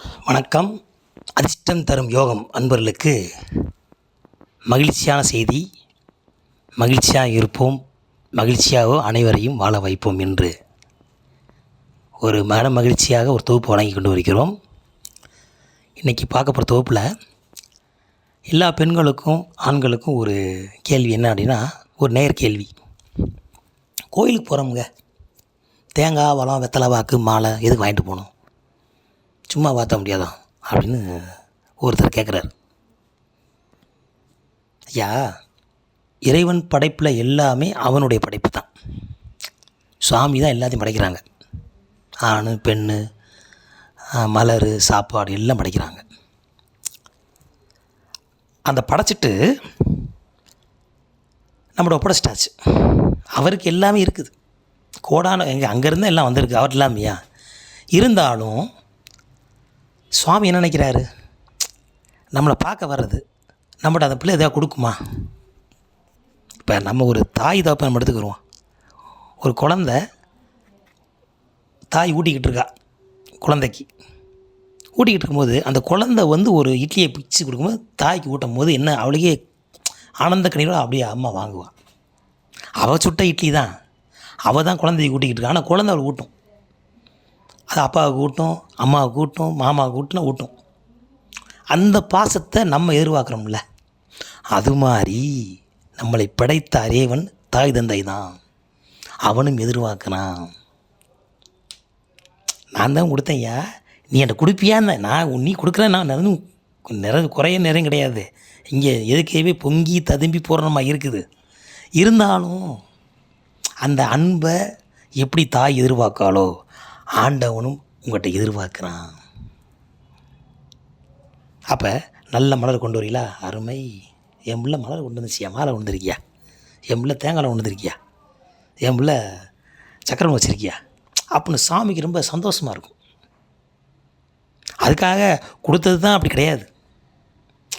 வணக்கம். அதிர்ஷ்டம் தரும் யோகம் அன்பர்களுக்கு மகிழ்ச்சியான செய்தி மகிழ்ச்சியாக இருப்போம் மகிழ்ச்சியாக அனைவரையும் வாழ வைப்போம் என்று ஒரு மன மகிழ்ச்சியாக ஒரு தொகுப்பு வழங்கி கொண்டு வருகிறோம். இன்றைக்கி பார்க்க போகிற தொகுப்பில் எல்லா பெண்களுக்கும் ஆண்களுக்கும் ஒரு கேள்வி என்ன அப்படின்னா ஒரு நேர் கேள்வி. கோயிலுக்கு போகிறோமுங்க தேங்காய் வளம் வெத்தலை வாக்கு மாலை எதுக்கு வாங்கிட்டு போகணும்? சும்மா பார்த்த முடியாதா? அப்படின்னு ஒருத்தர் கேட்குறாரு ஐயா இறைவன் படைப்பில் எல்லாமே அவனுடைய படைப்பு தான் சுவாமி தான் எல்லாத்தையும் படைக்கிறாங்க. ஆண் பெண் மலர் சாப்பாடு எல்லாம் படைக்கிறாங்க. அந்த படைச்சிட்டு நம்மளோட ஒப்படைச்சிட்டாச்சு. அவருக்கு எல்லாமே இருக்குது. கோடான எங்கே அங்கேருந்து எல்லாம் வந்திருக்கு. அவர் இல்லாமையா இருந்தாலும் சுவாமி என்ன நினைக்கிறாரு? நம்மளை பார்க்க வர்றது. நம்மகிட்ட அந்த பிள்ளை எதாவது கொடுக்குமா? இப்போ நம்ம ஒரு தாய் தப்பை நம்ம எடுத்துக்கிறோம். ஒரு குழந்த தாய் ஊட்டிக்கிட்டு இருக்கா குழந்தைக்கு. ஊட்டிக்கிட்டு இருக்கும்போது அந்த குழந்தை வந்து ஒரு இட்லியை பிச்சு கொடுக்கும்போது தாய்க்கு ஊட்டும் போது என்ன அவளுக்கே ஆனந்த கண்ணீரோட அப்படியே அம்மா வாங்குவாள் அவள் சுட்ட இட்லி தான். அவள் தான் குழந்தைய ஊட்டிக்கிட்டு இருக்கா. ஆனால் குழந்தை அவள் ஊட்டும். அது அப்பாவை கூட்டும் அம்மாவை கூட்டும் மாமா ஊட்டினா ஊட்டும். அந்த பாசத்தை நம்ம எதிர்பார்க்குறோம்ல. அது மாதிரி நம்மளை படைத்த அரேவன் தாய் தந்தை தான். அவனும் எதிர்பார்க்குறான். நான் தான் கொடுத்தேன்யா நீ என்கிட்ட கொடுப்பியான்னு நான் நீ கொடுக்குறேன் நான் நிறைய நிறைய குறைய நேரம் கிடையாது. இங்கே எதுக்கேவே பொங்கி ததும்பி பூரணமாக இருக்குது. இருந்தாலும் அந்த அன்பை எப்படி தாய் எதிர்பார்க்காளோ ஆண்டவனும் உங்கள்கிட்ட எதிர்பார்க்குறான். அப்போ நல்ல மலர் கொண்டு வரீங்களா? அருமை. என் பிள்ளை மலர் கொண்டு வந்துச்சியா மாலை கொண்டு வந்திருக்கியா? என் பிள்ளை தேங்காய் கொண்டு வந்திருக்கியா? என் பிள்ளை சக்கரம் வச்சுருக்கியா? அப்படின்னு சாமிக்கு ரொம்ப சந்தோஷமாக இருக்கும். அதுக்காக கொடுத்தது தான் அப்படி கிடையாது.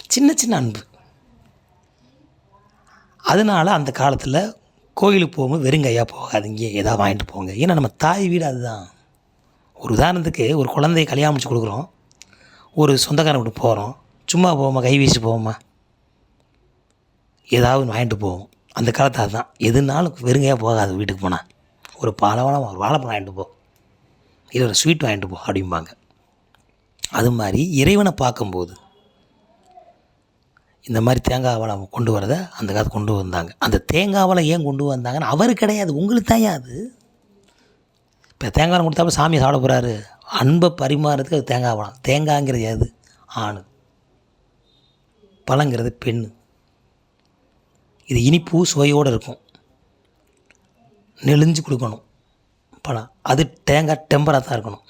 சின்ன சின்ன அன்பு. அதனால் அந்த காலத்தில் கோயிலுக்கு போகும்போது வெறுங்கையாக போகாதீங்க. எதாவது வாங்கிட்டு போங்க. ஏன்னா நம்ம தாய் வீடு அதுதான். ஒரு உதாரணத்துக்கு ஒரு குழந்தைய கல்யாணம் முடிச்சு கொடுக்குறோம். ஒரு சொந்தக்காரன் வீட்டு போகிறோம் சும்மா போவோமா? கை வீசி போவோமா? ஏதாவது வாங்கிட்டு போவோம். அந்த காலத்து அதுதான் எதுனாலும் வெறுங்கையாக போகாது வீட்டுக்கு போனால் ஒரு பழவளம் ஒரு வாழைப்பழம் வாங்கிட்டு போ. இல்லை ஒரு ஸ்வீட் வாங்கிட்டு போ அப்படிம்பாங்க. அது மாதிரி இறைவனை பார்க்கும்போது இந்த மாதிரி தேங்காய் வளம் கொண்டு வரதை அந்த காலத்து கொண்டு வந்தாங்க. அந்த தேங்காய் வளம் ஏன் கொண்டு வந்தாங்கன்னு அவர் கிடையாது. உங்களுக்கு தான் அது? இப்போ தேங்காய் கொடுத்தா கொடுத்தாப்ப சாமி சாப்பிட போகிறாரு அன்பை பரிமாறதுக்கு அது தேங்காய் பழம் தேங்காய்ங்கிறது எது? ஆண். பழங்கிறது பெண் இது இனிப்பு சுவையோடு இருக்கும். நெளிஞ்சு கொடுக்கணும். பழம். அது தேங்காய் டெம்பராக தான் இருக்கணும்.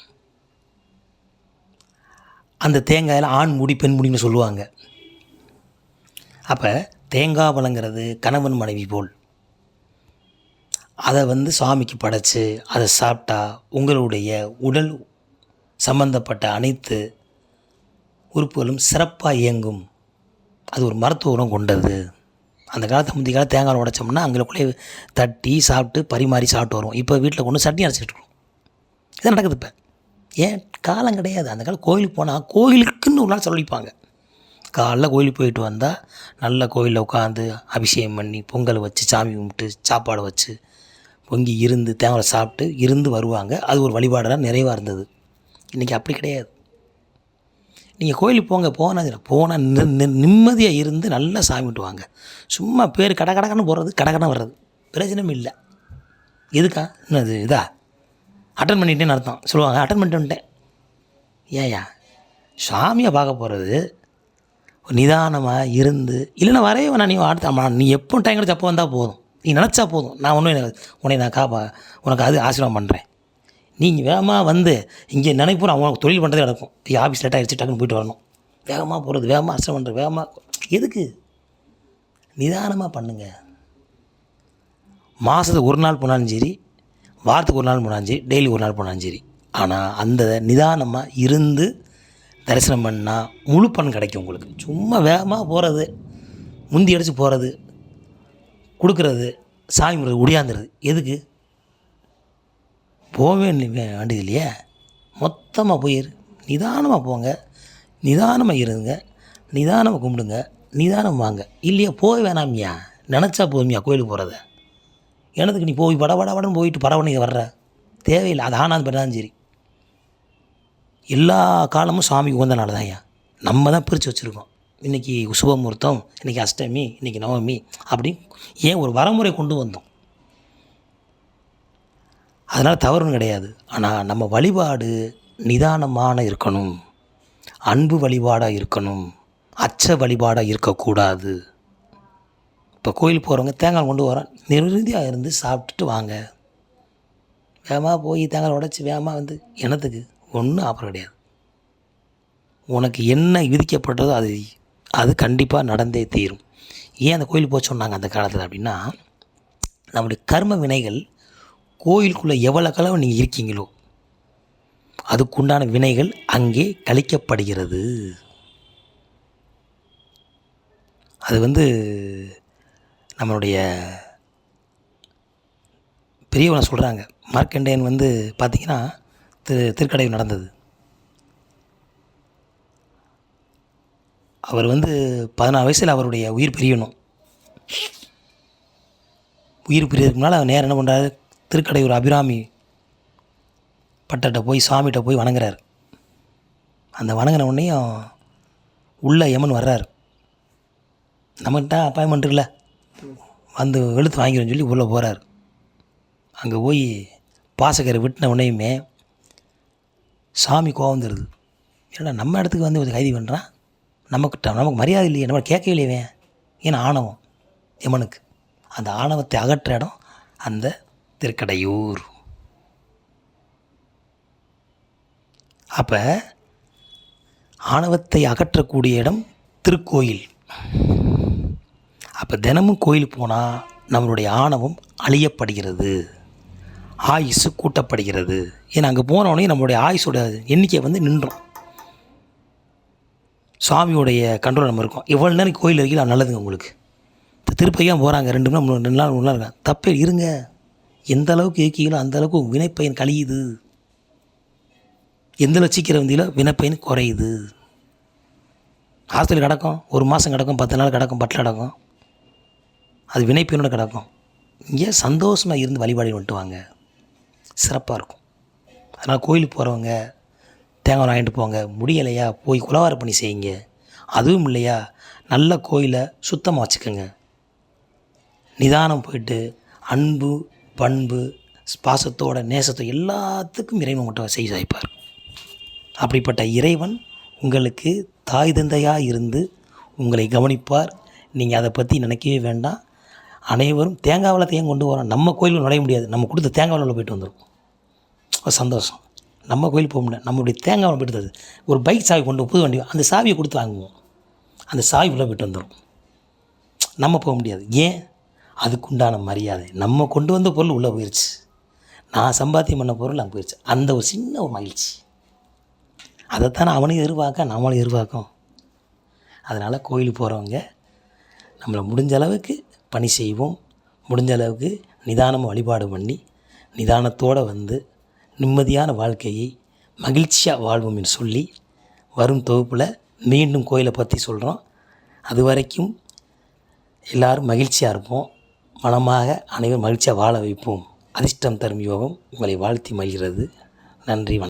அந்த தேங்காயில் ஆண் முடி பெண் முடின்னு சொல்லுவாங்க. அப்போ தேங்காய் பழங்கிறது கணவன் மனைவி போல். அதை வந்து சாமிக்கு படைச்சு அதை சாப்பிட்டா உங்களுடைய உடல் சம்பந்தப்பட்ட அனைத்து உறுப்புகளும் சிறப்பாக இயங்கும். அது ஒரு மருத்துவ உரம் கொண்டது. அந்த காலத்து முந்தைய காலம் தேங்காய் உடைச்சோம்னா அங்களுக்குள்ளே தட்டி சாப்பிட்டு பரிமாறி சாப்பிட்டு வரும் இப்போ வீட்டில் கொண்டு சட்னி அரைச்சிட்டு இருக்கோம். இது நடக்குது இப்போ. ஏன்? காலம் கிடையாது. அந்த காலம் கோயிலுக்கு போனால் கோயிலுக்குன்னு ஒரு நாள் சொல்லிப்பாங்க. காலைல கோயிலுக்கு போயிட்டு வந்தால் நல்ல கோயிலில் உட்காந்து அபிஷேகம் பண்ணி பொங்கல் வச்சு சாமி கும்பிட்டு சாப்பாடு வச்சு பொங்கி இருந்து தேங்காய் சாப்பிட்டு இருந்து வருவாங்க. அது ஒரு வழிபாடாக நிறைவாக இருந்தது. இன்றைக்கி அப்படி கிடையாது. நீங்கள் கோயிலுக்கு போங்க போனால் போனால் நிம்மதியாக இருந்து நல்லா சாமி விட்டுவாங்க சும்மா பேர் கடை கடக்கன்னு போகிறது கடக்கடன்னு வர்றது. பிரயோஜனம் இல்லை. எதுக்கா? என்னது இதா? அட்டன் பண்ணிட்டேன்னு அர்த்தம். சொல்லுவாங்க அட்டன் பண்ணிட்டு வந்துட்டேன். ஏயா சாமியை பார்க்க போகிறது நிதானமாக இருந்து இல்லைன்னா வரவே வேணாம் நீ அடுத்த நீ எப்போ டைம் கிடைச்சா அப்போ வந்தால் போதும். நீ நினச்சா போதும். நான் ஒன்றும் எனக்கு உன்னை நான் காப்பா உனக்கு அது ஆசீர்வாதம் பண்ணுறேன் நீங்கள் வேகமாக வந்து இங்கே நினைப்போம் அவங்க தொழில் பண்ணுறதே நடக்கும். இப்போ ஆஃபீஸ் லேட்டாக ஆகிடுச்சு டக்குன்னு போயிட்டு வரணும். வேகமாக போகிறது வேகமாக ஆசிரம் பண்ணுறது வேகமாக எதுக்கு? நிதானமாக பண்ணுங்கள் மாதத்துக்கு ஒரு நாள் போனாலும் சரி வாரத்துக்கு ஒரு நாள் போனாலும் சரி டெய்லி ஒரு நாள் போனாலும் சரி. ஆனால் அந்த நிதானமாக இருந்து தரிசனம் பண்ணால் முழு பலன் கிடைக்கும் உங்களுக்கு. சும்மா வேகமாக போகிறது முந்தி அடித்து போகிறது கொடுக்குறது சாமி முறை ஒடியாந்துருது எதுக்கு? போவே வேண்டியது இல்லையே. மொத்தமாக போயிரு. நிதானமாக போங்க. நிதானமாக இருங்க. நிதானமாக கும்பிடுங்க. நிதானம் வாங்க. இல்லையா போக வேணாமியா. நினச்சா போதுமியா கோயிலுக்கு போகிறத எனதுக்கு நீ போய் பட பட போயிட்டு பரவணைக்கு வர்ற. தேவையில்லை. அது ஆனாலும் பெண்ணாலும் சரி. எல்லா காலமும் சாமிக்கு உகந்த நாள் தான் ஐயா நம்ம தான் பிரித்து வச்சுருக்கோம். இன்றைக்கி சுபமுகூர்த்தம் இன்றைக்கி அஷ்டமி இன்றைக்கி நவமி அப்படி ஏன் ஒரு வரமுறை கொண்டு வந்தோம்? அதனால் தவறும் கிடையாது. ஆனால் நம்ம வழிபாடு நிதானமான இருக்கணும். அன்பு வழிபாடாக இருக்கணும். அச்ச வழிபாடாக இருக்கக்கூடாது. இப்போ கோயில் போகிறவங்க தேங்காய் கொண்டு வரோம் நிறுதியாக இருந்து சாப்பிட்டுட்டு வாங்க. வேகமாக போய் தேங்காய் உடச்சி வேகமாக வந்து என்னத்துக்கு? ஒன்றும் ஆப்பரம் கிடையாது. உனக்கு என்ன விதிக்கப்பட்டதோ அது அது கண்டிப்பாக நடந்தே தீரும். ஏன் அந்த கோயில் போக சொன்னாங்க அந்த காலத்தில் அப்படின்னா நம்முடைய கர்ம வினைகள் கோயிலுக்குள்ளே எவ்வளோ கலவை நீங்கள் இருக்கீங்களோ அதுக்குண்டான வினைகள் அங்கே கழிக்கப்படுகிறது. அது வந்து நம்மளுடைய பெரியவனை சொல்கிறாங்க மார்க்கண்டேயன் வந்து பார்த்திங்கன்னா திரு திருக்கடையில் நடந்தது. அவர் வந்து பதினாறு வயசில் அவருடைய உயிர் பிரியணும். உயிர் பிரியதுக்கு முன்னால் அவர் நேரம் என்ன பண்ணுறாரு திருக்கடையூர் அபிராமி பட்டர்கிட்ட போய் சாமிகிட்ட போய் வணங்குறாரு. அந்த வணங்கின உடனேயும் உள்ள யமன் வர்றார். நம்மகிட்ட அப்பாயின்மெண்ட் இருக்குல்ல? வந்து வெளுத்து வாங்கிடும் சொல்லி உள்ளே போகிறார் அங்கே போய் பாசக்கரை விட்டின உடனேயுமே சாமி கோவம் தருது ஏன்னா நம்ம இடத்துக்கு வந்து கைதி பண்ணுறான் நமக்கு நமக்கு மரியாதை இல்லையே நம்ம கேட்க இல்லையே ஏன்னா ஆணவம்? யமனுக்கு அந்த ஆணவத்தை அகற்ற இடம் அந்த திருக்கடையூர். அப்போ ஆணவத்தை அகற்றக்கூடிய இடம் திருக்கோயில். அப்போ தினமும் கோயிலுக்கு போனால் நம்மளுடைய ஆணவம் அழியப்படுகிறது. ஆயுசு கூட்டப்படுகிறது. ஏன்னா அங்கே போனோடனே நம்மளுடைய ஆயுசோட எண்ணிக்கை வந்து நின்றோம். சுவாமியோடைய கண்ட்ரோல் நம்ம இருக்கோம். எவ்வளோ நேரம் கோயில் இருக்கீங்களோ நல்லதுங்க உங்களுக்கு. இப்போ திருப்பதியாக போகிறாங்க ரெண்டு மணி மூணு ரெண்டு நாள் மூணு நாள் இருக்காங்க. தப்பே இருங்க. எந்த அளவுக்கு இருக்கீங்களோ அந்த அளவுக்கு வினைப்பயன் கழியுது. எந்த லட்சிக்கிற சீக்கிரம் வினைப்பயன் குறையுது. ஹாஸ்டல் கிடக்கும். ஒரு மாதம் கிடக்கும் பத்து நாள் கிடக்கும் பட்டில் கிடக்கும். அது வினைப்பயனோட கிடக்கும். இங்கே சந்தோஷமாக இருந்து வழிபாடு வந்துட்டு வாங்க. சிறப்பாக இருக்கும். அதனால் கோயிலுக்கு போகிறவங்க தேங்காய் வாங்கிட்டு போங்க. முடியலையா? போய் குலவார பண்ணி செய்யுங்க. அதுவும் இல்லையா? நல்ல கோயிலை சுத்தமாக வச்சுக்கோங்க. நிதானம் போயிட்டு அன்பு பண்பு பாசத்தோட நேசத்தோட எல்லாத்துக்கும் இறைவன் மட்டும் செய்ய வைப்பார் அப்படிப்பட்ட இறைவன் உங்களுக்கு தாய் தந்தையாக இருந்து உங்களை கவனிப்பார். நீங்கள் அதை பற்றி நினைக்கவே வேண்டாம். அனைவரும் தேங்காய் வளத்தையும் கொண்டு வரோம் நம்ம கோயிலுக்கு நுழைய முடியாது. நம்ம கொடுத்த தேங்காய் வளவில் போயிட்டு வந்துடும் சந்தோஷம். நம்ம கோயில் போக முடியாது நம்மளுடைய தேங்காய் வளம் போயிட்டு ஒரு பைக் சாவி கொண்டு புது வண்டி அந்த சாவியை கொடுத்து வாங்குவோம். அந்த சாவி உள்ளே போயிட்டு வந்துடும் நம்ம போக முடியாது. ஏன்? அதுக்குண்டான மரியாதை. நம்ம கொண்டு வந்த பொருள் உள்ளே போயிடுச்சு நான் சம்பாத்தியம் பண்ண பொருள் அங்கே போயிடுச்சு அந்த ஒரு சின்ன ஒரு மகிழ்ச்சி. அதைத்தானே அவனையும் எதிர்பார்க்க நம்மளும் எதிர்பார்க்கும். அதனால் கோயிலுக்கு போகிறவங்க நம்மளை முடிஞ்ச அளவுக்கு பணி செய்வோம். முடிஞ்ச அளவுக்கு நிதானமாக வழிபாடு பண்ணி நிதானத்தோடு வந்து நிம்மதியான வாழ்க்கையை மகிழ்ச்சியாக வாழ்வோம் என்று சொல்லி வரும் தொகுப்பில் மீண்டும் கோயிலை பற்றி சொல்கிறோம் அது வரைக்கும் எல்லாரும் மகிழ்ச்சியாக இருப்போம். மனமாக அனைவரும் மகிழ்ச்சியாக வாழ வைப்போம். அதிர்ஷ்டம் தரும் யோகம் உங்களை வாழ்த்தி மகிழ்கிறது. நன்றி வணக்கம்.